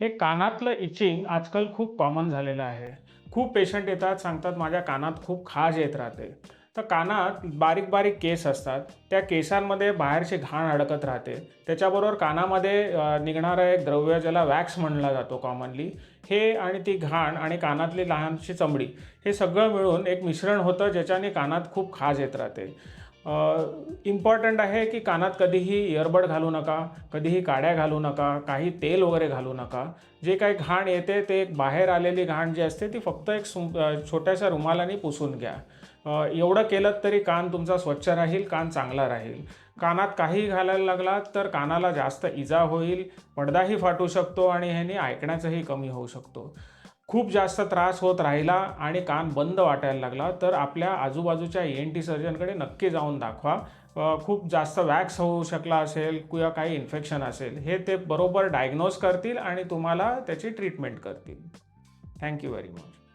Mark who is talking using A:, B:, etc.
A: हे कानातलं इचिंग आजकाल खूप कॉमन झालेलं आहे. खूप पेशंट येतात सांगतात माझ्या कानात खूप खाज येत राहते. तर कानात बारीक बारीक केस असतात. त्या केसांमध्ये बाहेरची घाण अडकत राहते. त्याच्याबरोबर कानामध्ये निघणारं एक द्रव्य ज्याला वॅक्स म्हणला जातो कॉमनली हे आणि ती घाण आणि कानातली लहानशी चमडी हे सगळं मिळून एक मिश्रण होतं ज्याच्याने कानात खूप खाज येत राहते. इम्पॉर्टंट आहे की कानात कधीही इयरबड घालू नका कधीही काड्या घालू नका काही तेल वगैरे घालू नका. जे काही घाण येते ते एक बाहेर आलेली घाण जी असते ती फक्त एक सु छोट्याशा रुमालाने पुसून घ्या. एवढं केलं तरी कान तुमचा स्वच्छ राहील कान चांगला राहील. कानात काही घालायला लागला तर कानाला जास्त इजा होईल पडदाही फाटू शकतो आणि ह्याने ऐकण्याचंही कमी होऊ शकतो. खूप जास्त त्रास होत राहिला आणि कान बंद वाटायला लागला तर आपल्या आजूबाजूच्या ई एन टी सर्जनकडे नक्की जाऊन दाखवा. खूप जास्त वॅक्स होऊ शकला असेल किंवा काही इन्फेक्शन असेल हे ते बरोबर डायग्नोज करतील आणि तुम्हाला त्याची ट्रीटमेंट करतील. Thank you very much